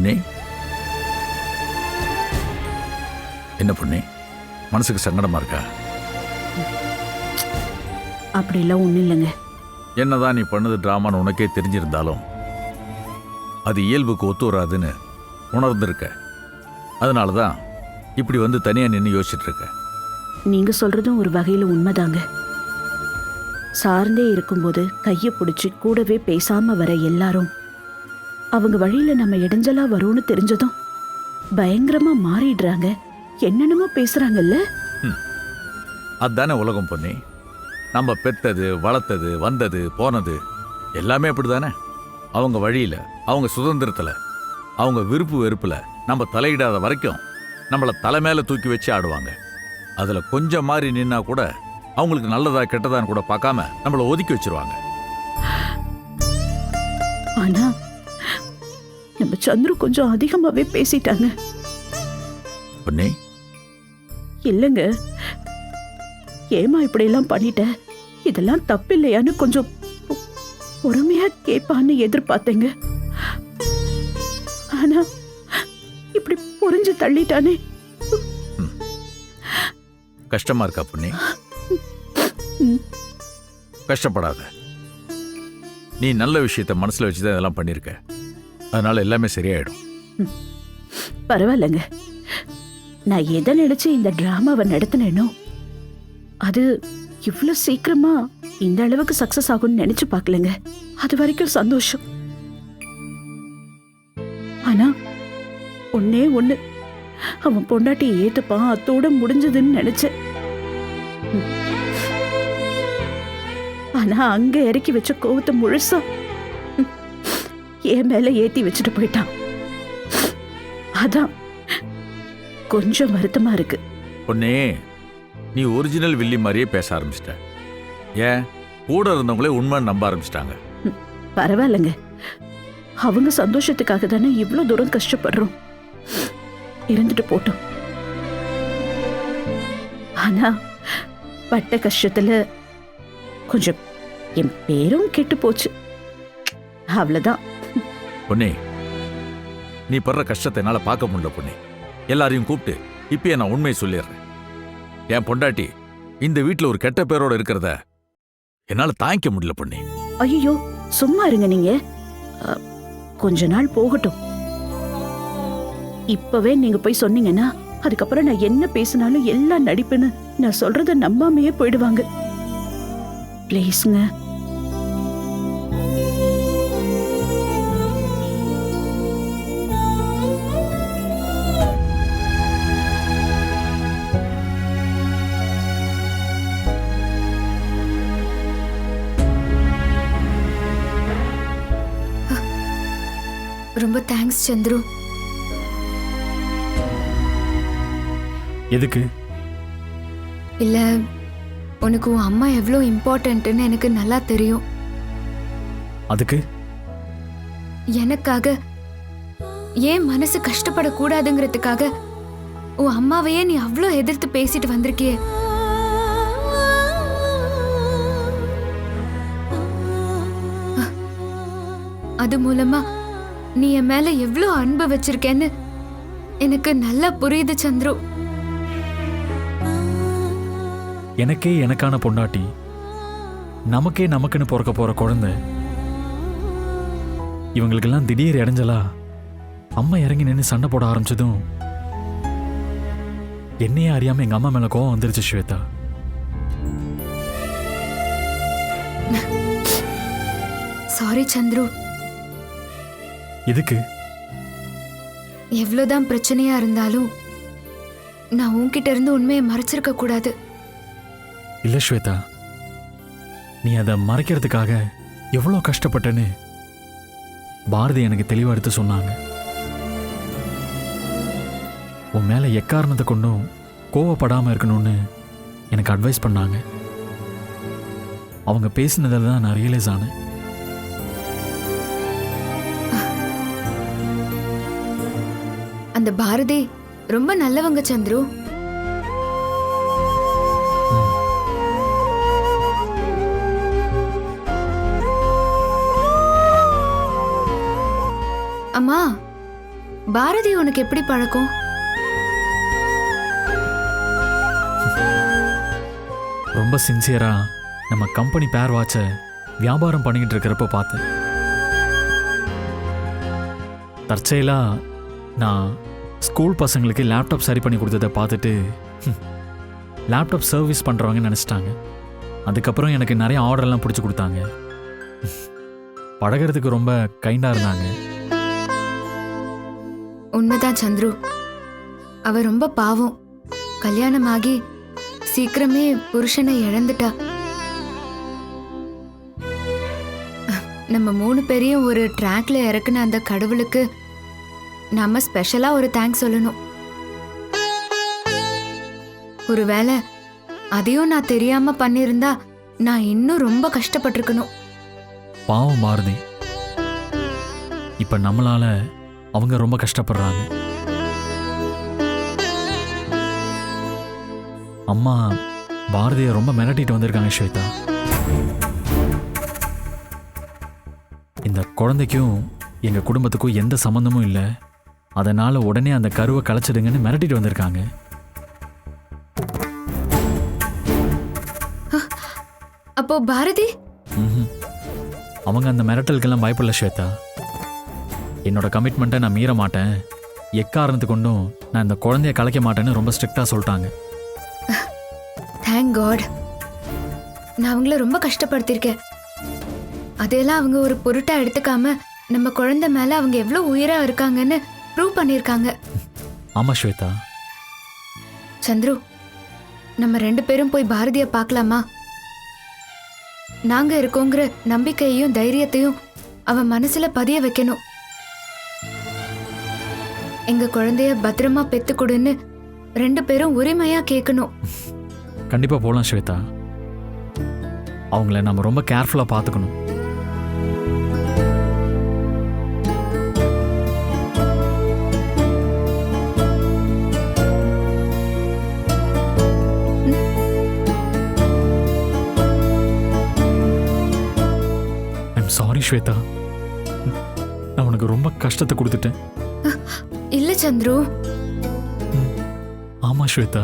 பொன்னி என்ன பொன்னி மனசுக்கு சங்கடமா இருக்கா? அப்படிலாம் ஒன்றும் இல்லைங்க. என்னதான் நீ பண்ணது டிராமான்னு உனக்கே தெரிஞ்சிருந்தாலும் அது இயல்புக்கு ஒத்து வராதுன்னு உணர்ந்திருக்க. அதனால தான் இப்படி வந்து தனியாக நின்று யோசிச்சுட்டு இருக்க நீங்க சொல்றதும் ஒரு வகையில உண்மைதாங்க. சார்ந்தே இருக்கும்போது கையை பிடிச்சி கூடவே பேசாம வர எல்லாரும் அவங்க வழியில நம்ம இடைஞ்சலா வரும்னு தெரிஞ்சதும் பயங்கரமா மாறிடுறாங்க. என்னென்னமோ பேசுறாங்கல்ல? அதுதானே உலகம் பொன்னி. நம்ம பெத்தது வளர்த்தது வந்தது போனது எல்லாமே அப்படிதானே? அவங்க வழியில அவங்க சுதந்திரத்துல அவங்க விருப்பு வெறுப்புல நம்ம தலையிடாத வரைக்கும் நம்மள தலை மேல தூக்கி வச்சு ஆடுவாங்க. அதுல கொஞ்சம் மாறி நின்னா கூட அவங்களுக்கு நல்லதா கெட்டதான்னு கூட பார்க்காம நம்மள ஒதுக்கி வச்சிருவாங்க. ஆனா நம்ம சந்துரு கொஞ்சம் அதிகமாவே பேசிட்டாங்க. பொன்னி? இல்லைங்க. ஏமா இப்படியெல்லாம் பண்ணிட்ட? இதெல்லாம் தப்பில்லையான்னு கொஞ்சம் பொ- பொறுமையா கேட்பான்னு எதிர்பார்த்தேங்க. ஆனா இப்படி புரிஞ்சு தள்ளிட்டானே. கஷ்டமா இருக்கா பொன்னி. கஷ்டப்படாத. நீ நல்ல விஷயத்த மனசுல வச்சுதான் இதெல்லாம் பண்ணிருக்க. அதனால எல்லாமே சரியாயிடும். பரவாயில்லைங்க. நான் எதை நினைச்சு இந்த டிராமாவை நடத்தினேனோ அது இவ்வளவு சீக்கிரமா இந்த அளவுக்கு சக்சஸ் ஆகும்னு நினைச்சு பார்க்கலங்க. அது வரைக்கும் சந்தோஷம். ஆனா ஒன்னே ஒண்ணு அவன் பொண்டாட்டி ஏத்துப்பான் அத்தோட முடிஞ்சதுன்னு நினைச்சேன். ஆனா அங்க இறக்கி வச்ச கோவத்தை முழுசா என் மேல ஏத்தி வச்சுட்டு போயிட்டான். அதான். கொஞ்சம் வருத்தமா இருக்கு. பொன்னே நீ ஒரிஜினல் வில்லி மாதிரியே பேச ஆரம்பிச்சிட்ட. ஏன்? கூட இருந்தவங்களே உண்மை நம்ப ஆரம்பிச்சிட்டாங்க. பரவாயில்லைங்க. அவங்க சந்தோஷத்துக்காக தானே இவ்வளவு தூரம் கஷ்டப்படுறோம். இருந்துட்டு போட்டோம். ஆனா பட்ட கஷ்டத்துல கொஞ்சம் என் பேரும் கெட்டு போச்சு. அவ்வளவுதான். பொன்னே நீ படுற கஷ்டத்தை என்னால் பார்க்க முடியல பொன்னே எல்லாரையும் கூப்பிட்டு இப்பயே நான் உண்மையை சொல்லிடுறேன். என் பொண்டாட்டி இந்த வீட்டில் ஒரு கெட்ட பேரோட இருக்கிறத என்னால் தாங்கிக்க முடியல பொன்னே ஐயோ சும்மா இருங்க நீங்க. அ, கொஞ்ச நாள் போகட்டும். இப்பவே நீங்க போய் சொன்னீங்கன்னா அதுக்கப்புறம் நான் என்ன பேசினாலும் எல்லாம் நடிப்புன்னு நான் சொல்றத நம்பாமையே போயிடுவாங்க. ப்ளீஸ்ங்க ரொம்ப தேங்க்ஸ் சந்துரு. எதுக்கு? இல்ல உனக்கு உன் அம்மா எவ்வளோ இம்பார்ட்டன்ட்னு எனக்கு நல்லா தெரியும். அதுக்கு? எனக்காக ஏன் மனசு கஷ்டப்படக்கூடாதுங்கிறதுக்காக உன் அம்மாவையே நீ அவ்வளோ எதிர்த்து பேசிட்டு வந்திருக்கியே. அது மூலமா நீ என் மேல எவ்வளோ அன்பு வச்சிருக்கேன்னு எனக்கு நல்லா புரியுது சந்துரு. எனக்கே எனக்கான பொண்டாட்டி நமக்கே நமக்குன்னு பிறக்க போற குழந்தை. இவங்களுக்கெல்லாம் திடீர் இடைஞ்சலா அம்மா இறங்கி நின்று சண்டை போட ஆரம்பிச்சதும் என்னையே அறியாம எங்க அம்மா மேல கோவம் வந்துருச்சு ஸ்வேதா. சாரி சந்துரு. எதுக்கு? எவ்வளவுதான் பிரச்சனையா இருந்தாலும் நான் உன்கிட்ட இருந்து உண்மையை மறைச்சிருக்க கூடாது. இல்ல ஸ்வேதா நீ அதை மறைக்கிறதுக்காக எவ்வளோ கஷ்டப்பட்டேன்னு பாரதி எனக்கு தெளிவாக எடுத்து சொன்னாங்க. உன் மேலே எக்காரணத்தை கொண்டும் கோவப்படாமல் இருக்கணும்னு எனக்கு அட்வைஸ் பண்ணாங்க. அவங்க பேசினதில் தான் நான் ரியலைஸ் ஆனேன். அந்த பாரதி ரொம்ப நல்லவங்க சந்துரு. அம்மா பாரதி உனக்கு எப்படி பழக்கம்? ரொம்ப சின்சியரா நம்ம கம்பெனி பேர் வாட்சை வியாபாரம் பண்ணிக்கிட்டு இருக்கிறப்ப பார்த்தேன் தற்செயலா நான் ஸ்கூல் பசங்களுக்கு லேப்டாப் சரி பண்ணி கொடுத்ததை பார்த்துட்டு லேப்டாப் சர்வீஸ் பண்ணுறவங்க நினச்சிட்டாங்க. அதுக்கப்புறம் எனக்கு நிறைய ஆர்டர்லாம் பிடிச்சி கொடுத்தாங்க. பழகிறதுக்கு ரொம்ப கைண்டாக இருந்தாங்க. உண்மைதான் சந்துரு. அவ ரொம்ப பாவம். கல்யாணம் ஆகி சீக்கிரமே புருஷனை இழந்துட்டா. நம்ம மூணு பேரையும் ஒரு ட்ராக்ல இறக்குன அந்த கடவுளுக்கு நாம ஸ்பெஷலாக ஒரு தேங்க்ஸ் சொல்லணும். ஒருவேளை அதையும் நான் தெரியாம பண்ணியிருந்தா நான் இன்னும் ரொம்ப கஷ்டப்பட்டிருக்கணும். பாவம் பாரதி இப்போ நம்மளால அவங்க ரொம்ப கஷ்டப்படுறாங்க. அம்மா பாரதியை ரொம்ப மிரட்டிட்டு வந்திருக்காங்க ஸ்வேதா. இந்த குழந்தைக்கும் எங்கள் குடும்பத்துக்கும் எந்த சம்மந்தமும் இல்லை. அதனால உடனே அந்த கருவை கலைச்சிடுங்கன்னு மிரட்டிட்டு வந்திருக்காங்க. அப்போ பாரதி. அவங்க அந்த மிரட்டலுக்கெல்லாம் பயப்படல ஸ்வேதா. என்னோட கமிட்மெண்ட்டை நான் மீற மாட்டேன். எக்காரணத்து கொண்டும் நான் இந்த குழந்தைய கலைக்க மாட்டேன்னு ரொம்ப ஸ்ட்ரிக்டாக சொல்லிட்டாங்க. தேங்க் காட் நான் அவங்கள ரொம்ப கஷ்டப்படுத்தியிருக்கேன். அதையெல்லாம் அவங்க ஒரு பொருட்டா எடுத்துக்காம நம்ம குழந்தை மேல அவங்க எவ்வளவு உயிரா இருக்காங்கன்னு ப்ரூவ் பண்ணியிருக்காங்க ஆமாம் ஸ்வேதா. சந்துரு நம்ம ரெண்டு பேரும் போய் பாரதிய பார்க்கலாமா? நாங்க இருக்கோங்கிற நம்பிக்கையையும் தைரியத்தையும் அவன் மனசுல பதிய வைக்கணும். எங்க குழந்தைய பத்திரமா பெத்து கொடுன்னு ரெண்டு பேரும் உரிமையா கேட்கணும். கண்டிப்பாக போகலாம் ஸ்வேதா. அவங்கள நம்ம ரொம்ப கேர்ஃபுல்லாக பார்த்துக்கணும். ஸ்வேதா நான் உனக்கு ரொம்ப கஷ்டத்தை கொடுத்துட்டேன். இல்ல சந்துரு. ஆமா ஸ்வேதா.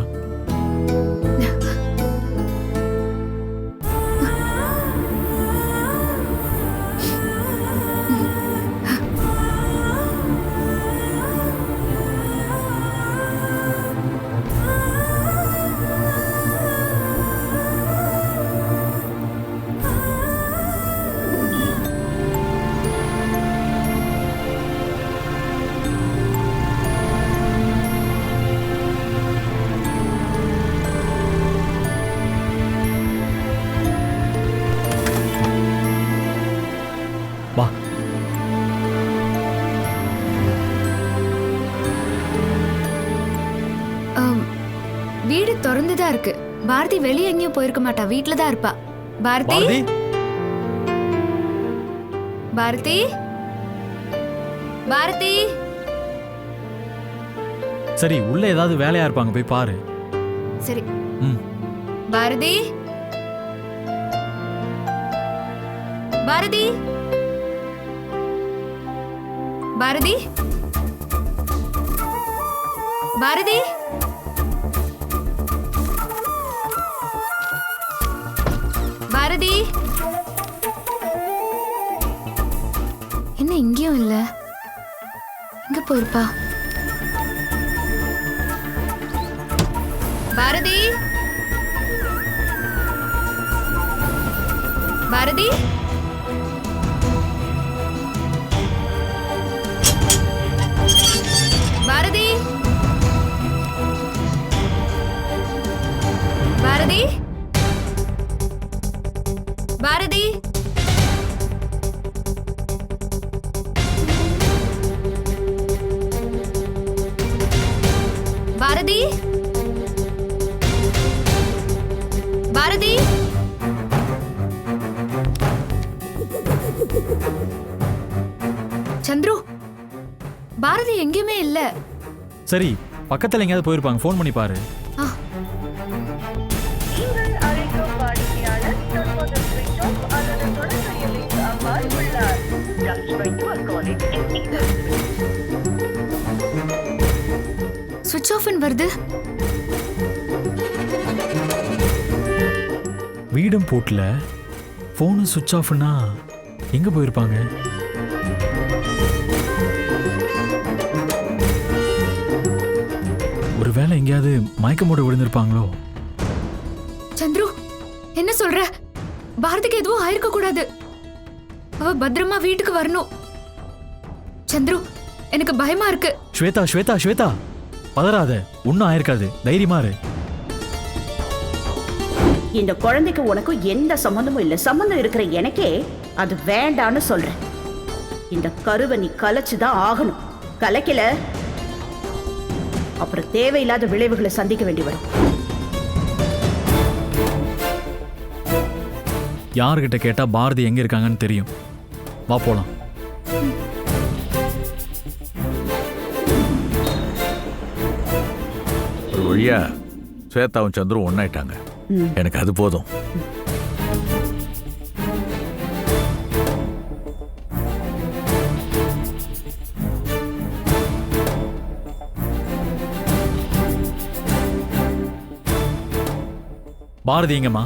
பாரதி வெளியே எங்கேயும் போயிருக்க மாட்டா. வீட்ல தான் இருப்பா. பாரதி? பாரதி? பாரதி? சரி உள்ள ஏதாவது வேலையா இருப்பாங்க போய் பாரு. சரி. பாரதி? பாரதி? பாரதி? பாரதி? பாரதி. என்ன இங்கேயும் இல்ல? இங்க போயிருப்பா. பாரதி. பாரதி. பாரதி எங்கேயுமே இல்ல. சரி பக்கத்தில் எங்கேயாவது போயிருப்பாங்க. ஃபோன் பண்ணி பாரு. சுவிட்ச் ஆஃப்னு வருது. வீடும் போட்டில். ஃபோனு சுவிட்ச் ஆஃப்னா எங்கே போயிருப்பாங்க? ஒருவேளை எங்கேயாவது மயக்கமோட விழுந்திருப்பாங்களோ? சந்துரு என்ன சொல்ற? பாரதிக்கு எதுவும் ஆயிருக்க கூடாது. அவ பத்திரமா வீட்டுக்கு வரணும். சந்துரு எனக்கு பயமா இருக்கு. ஸ்வேதா ஸ்வேதா ஸ்வேதா! பதறாத ஒன்றும் ஆயிருக்காது. தைரியமா இரு. இந்த குழந்தைக்கு உனக்கும் எந்த சம்மந்தமும் இல்லை. சம்மந்தம் இருக்கிற எனக்கே அது வேண்டான்னு சொல்றேன். இந்த கருவை நீ கலைச்சுதான் ஆகணும். கலைக்கல. அப்புறம் தேவையில்லாத விளைவுகளை சந்திக்க வேண்டி வரும். யார்கிட்ட கேட்டா பாரதி எங்க இருக்காங்கன்னு தெரியும். வா போலாம். ஒரு வழியா ஸ்வேதாவும் சந்துரும் ஒன்னாயிட்டாங்க எனக்கு அது போதும். பாரதி எங்கம்மா